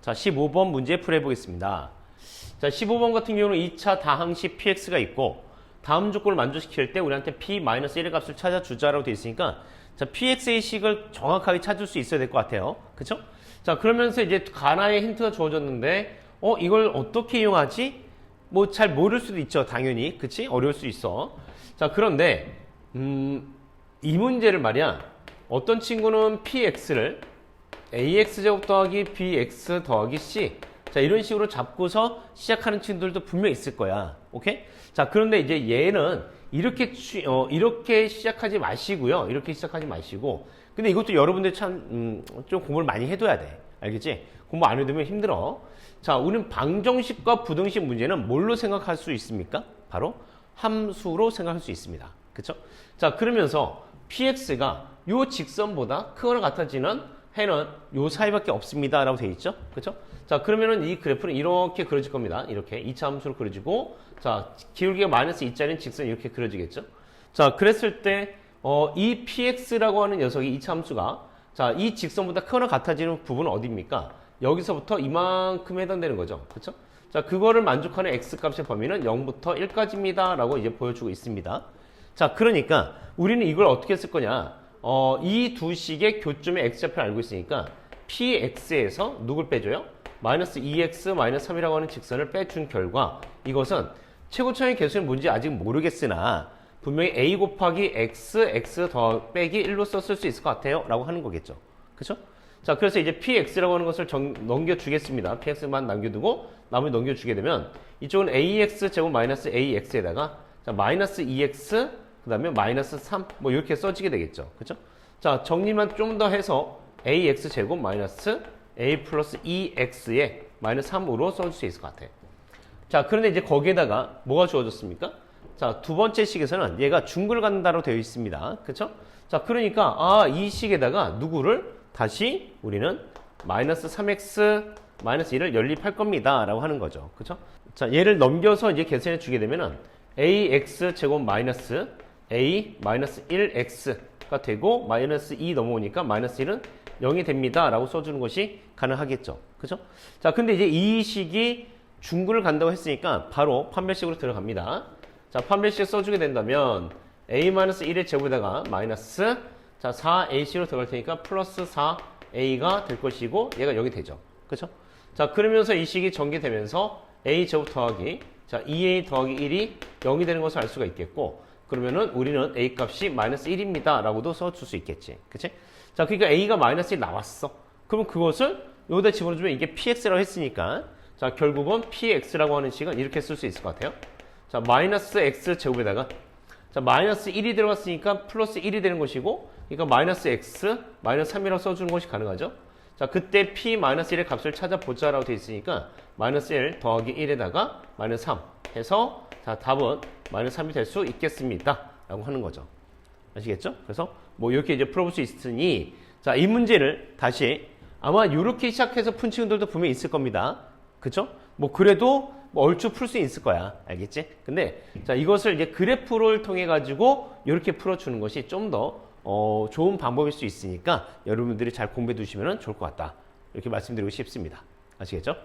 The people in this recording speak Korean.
자, 15번 문제 풀어 보겠습니다. 자, 15번 같은 경우는 2차 다항시 px가 있고 다음 조건을 만족시킬 때 우리한테 p-1의 값을 찾아주자라고 되어 있으니까 자, px의 식을 정확하게 찾을 수 있어야 될 것 같아요. 그쵸? 자, 그러면서 이제 가나의 힌트가 주어졌는데 어, 이걸 어떻게 이용하지? 뭐 잘 모를 수도 있죠. 당연히. 그치? 어려울 수 있어. 자, 그런데 음, 이 문제를 말이야. 어떤 친구는 px를 ax 제곱 더하기 bx 더하기 c. 자 이런 식으로 잡고서 시작하는 친구들도 분명 있을 거야. 오케이? 자 그런데 이제 얘는 이렇게 취- 어, 이렇게 시작하지 마시고요. 이렇게 시작하지 마시고. 근데 이것도 여러분들 참 음, 좀 공부를 많이 해둬야 돼. 알겠지? 공부 안 해두면 힘들어. 자 우리는 방정식과 부등식 문제는 뭘로 생각할 수 있습니까? 바로 함수로 생각할 수 있습니다. 그쵸? 자 그러면서 px가 요 직선보다 크거나 같아지는 해는 요 사이밖에 없습니다. 라고 되어 있죠. 그렇죠? 자, 그러면은 이 그래프는 이렇게 그려질 겁니다. 이렇게 2차 함수로 그려지고 자, 기울기가 마이너스 2짜리는 직선이 이렇게 그려지겠죠. 자, 그랬을 때 어, 이 px라고 하는 녀석이 2차 함수가 자, 이 직선보다 크거나 같아지는 부분은 어디입니까? 여기서부터 이만큼 해당되는 거죠. 그렇죠? 자, 그거를 만족하는 x 값의 범위는 0부터 1까지입니다. 라고 이제 보여주고 있습니다. 자, 그러니까 우리는 이걸 어떻게 쓸 거냐? 어, 이 두 식의 교점의 x좌표를 알고 있으니까 px에서 누굴 빼줘요? 마이너스 2x 마이너스 3이라고 하는 직선을 빼준 결과 이것은 최고차의 개수는 뭔지 아직 모르겠으나 분명히 a 곱하기 x, x 더 빼기 1로 썼을 수 있을 것 같아요. 라고 하는 거겠죠. 그쵸? 자, 그래서 이제 px라고 하는 것을 정- 넘겨주겠습니다. px만 남겨두고 나머지 넘겨주게 되면 이쪽은 ax 제곱 마이너스 ax에다가 자, 마이너스 2x 그 다음에 마이너스 3 뭐 이렇게 써지게 되겠죠. 그쵸? 자, 정리만 좀 더 해서 ax 제곱 마이너스 a 플러스 2x에 마이너스 3으로 써줄 수 있을 것 같아요. 자, 그런데 이제 거기에다가 뭐가 주어졌습니까? 자, 두 번째 식에서는 얘가 중글 간다로 되어 있습니다. 그쵸? 자, 그러니까, 아, 이 식에다가 누구를 다시 우리는 마이너스 3x 마이너스 1을 연립할 겁니다. 라고 하는 거죠. 그쵸? 자, 얘를 넘겨서 이제 계산해 주게 되면은 ax 제곱 마이너스 a 마이너스 1x가 되고 마이너스 2 넘어오니까 마이너스 1은 0이 됩니다. 라고 써주는 것이 가능하겠죠. 그죠? 자, 근데 이제 이 식이 중구를 간다고 했으니까 바로 판별식으로 들어갑니다. 자, 판별식 써주게 된다면 a-1의 제곱에다가 마이너스 자, 4ac로 들어갈 테니까 플러스 4a가 될 것이고 얘가 여기 되죠. 그죠? 자, 그러면서 이 식이 전개되면서 a 제곱 더하기 자, 2a 더하기 1이 0이 되는 것을 알 수가 있겠고 그러면은 우리는 a 값이 마이너스 1입니다. 라고도 써줄 수 있겠지. 그치? 자, 그러니까 a가 마이너스 1 나왔어. 그럼 그것을 여기다 집어넣으면 이게 px라고 했으니까 자, 결국은 px라고 하는 식은 이렇게 쓸 수 있을 것 같아요. 자, 마이너스 x 제곱에다가 자, 마이너스 1이 들어갔으니까 플러스 1이 되는 것이고 그러니까 마이너스 x 마이너스 3이라고 써주는 것이 가능하죠. 자, 그때 p 마이너스 1의 값을 찾아보자라고 되어 있으니까 마이너스 1 더하기 1에다가 마이너스 3 해서 자, 답은 마이너스 3이 될 수 있겠습니다. 라고 하는 거죠. 아시겠죠? 그래서 뭐 이렇게 이제 풀어볼 수 있으니 자, 이 문제를 다시 아마 이렇게 시작해서 푼 친구들도 분명히 있을 겁니다. 그쵸? 뭐 그래도 뭐 얼추 풀 수 있을 거야. 알겠지? 근데 자, 이것을 이제 그래프를 통해 가지고 이렇게 풀어주는 것이 좀더 어, 좋은 방법일 수 있으니까 여러분들이 잘 공부해 두시면 좋을 것 같다. 이렇게 말씀드리고 싶습니다. 아시겠죠?